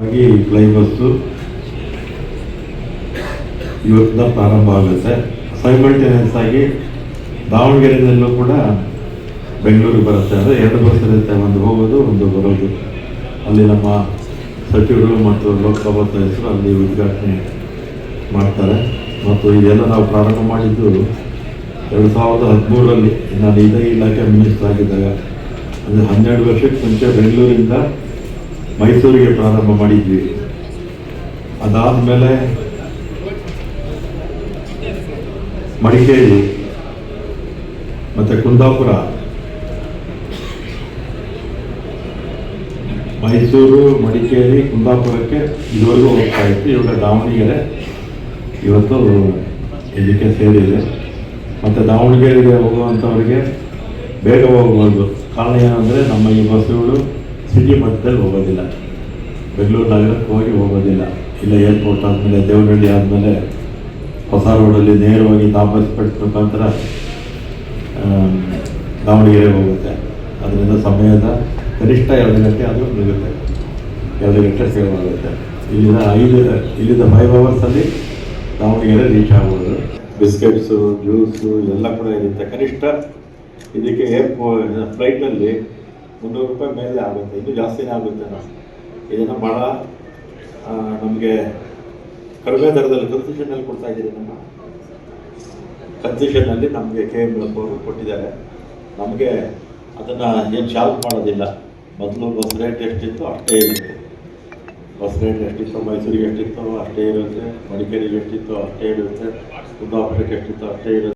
ಹಾಗಾಗಿ fly bus ಇವತ್ತಿಂದ ಪ್ರಾರಂಭ ಆಗುತ್ತೆ. ಸೈಮಲ್ಟೇನಿಯಸ್ ಆಗಿ ದಾವಣಗೆರೆಯಲ್ಲೂ ಕೂಡ ಬೆಂಗಳೂರಿಗೆ ಬರುತ್ತೆ. ಅಂದರೆ ಎರಡು ಬಸ್ ಇರುತ್ತೆ ಒಂದು ಹೋಗೋದು, ಒಂದು ಬರೋದು. ಅಲ್ಲಿ ನಮ್ಮ ಸಚಿವರು ಮತ್ತು ಲೋಕಸಭಾ ಸದಸ್ಯರು ಅಲ್ಲಿ ಉದ್ಘಾಟನೆ ಮಾಡ್ತಾರೆ. ಮತ್ತು ಇದೆಲ್ಲ ನಾವು ಪ್ರಾರಂಭ ಮಾಡಿದ್ದು ಎರಡು ಸಾವಿರದ ಹದಿಮೂರರಲ್ಲಿ. ನಾನು ಇದೇ ಇಲಾಖೆ ಮಿನಿಸ್ಟರ್ ಆಗಿದ್ದಾಗ. ಅಂದರೆ ಹನ್ನೆರಡು ವರ್ಷಕ್ಕೆ ಮುಂಚೆ ಬೆಂಗಳೂರಿಂದ ಮೈಸೂರಿಗೆ ಪ್ರಾರಂಭ ಮಾಡಿದ್ವಿ. ಅದಾದಮೇಲೆ ಮಡಿಕೇರಿ ಮತ್ತು ಕುಂದಾಪುರ, ಮೈಸೂರು, ಮಡಿಕೇರಿ, ಕುಂದಾಪುರಕ್ಕೆ ಇದುವರೆಗೂ ಹೋಗ್ತಾ ಇತ್ತು ಇವಾಗ ದಾವಣಗೆರೆ, ಇವತ್ತು ಇದಕ್ಕೆ ಸೇರಿದೆ. ಮತ್ತು ದಾವಣಗೆರೆಗೆ ಹೋಗುವಂಥವ್ರಿಗೆ ಬೇಗ ಹೋಗ್ಬೋದು. ಕಾರಣ ಏನಂದರೆ ನಮ್ಮ ಈ ಬಸ್ಸುಗಳು ಸಿಟಿ ಮಟ್ಟದಲ್ಲಿ ಹೋಗೋದಿಲ್ಲ. ಬೆಂಗಳೂರು ನಗರಕ್ಕೆ ಹೋಗಿ ಹೋಗೋದಿಲ್ಲ. ಇಲ್ಲ ಏರ್ಪೋರ್ಟ್ ಆದಮೇಲೆ, ದೇವನಹಳ್ಳಿ ಆದಮೇಲೆ ಹೊಸ ರೋಡಲ್ಲಿ ನೇರವಾಗಿ ತಾಪಸ್ಪೇಟ್ ಮುಖಾಂತರ ದಾವಣಗೆರೆಗೆ ದಾವಣಗೆರೆ ಹೋಗುತ್ತೆ. ಅದರಿಂದ ಸಮಯದ ಕನಿಷ್ಠ ಎರಡು ಗಂಟೆ ಆದರೂ ನಿಲ್ಲುತ್ತೆ. ಎರಡು ಗಂಟೆ ಸೇವ್ ಆಗುತ್ತೆ. ಇಲ್ಲಿಂದ ಐದು ಇಲ್ಲಿಂದ ಫೈವ್ ಅವರ್ಸಲ್ಲಿ ದಾವಣಗೆರೆ ರೀಚ್ ಆಗ್ಬೋದು. ಬಿಸ್ಕೆಟ್ಸು, ಜ್ಯೂಸು ಎಲ್ಲ ಕೂಡ ಇರುತ್ತೆ. ಕನಿಷ್ಠ ಇದಕ್ಕೆ ಏರ್ಪೋ ಫ್ಲೈಟಲ್ಲಿ ಮುನ್ನೂರು ರೂಪಾಯಿ ಮೇಲೆ ಆಗುತ್ತೆ, ಇನ್ನೂ ಜಾಸ್ತಿನೇ ಆಗುತ್ತೆ ಇದನ್ನು ಭಾಳ ನಮಗೆ ಕಡಿಮೆ ದರದಲ್ಲಿ ಕನ್ಸೆಷನಲ್ಲಿ ಕೊಡ್ತಾ ಇದ್ದೀರಿ ನಮ್ಮ ಕನ್ಸೆಷನಲ್ಲಿ ನಮಗೆ ಕೆ ಎಂ ಅವರು ಕೊಟ್ಟಿದ್ದಾರೆ. ನಮಗೆ ಅದನ್ನು ಏನು ಶಾರ್ಪ್ ಮಾಡೋದಿಲ್ಲ. ಮೊದಲು ಬಸ್ ರೇಟ್ ಎಷ್ಟಿತ್ತು ಅಷ್ಟೇ ಇರುತ್ತೆ. ಬಸ್ ರೇಟ್ ಎಷ್ಟಿತ್ತು, ಮೈಸೂರಿಗೆ ಎಷ್ಟಿತ್ತು, ಅಷ್ಟೇ ಇರುತ್ತೆ. ಮಡಿಕೇರಿಗೆ ಎಷ್ಟಿತ್ತು, ಅಷ್ಟೇ ಇರುತ್ತೆ. ಕುಂದಾಪುರಕ್ಕೆ ಎಷ್ಟಿತ್ತು, ಅಷ್ಟೇ ಇರುತ್ತೆ.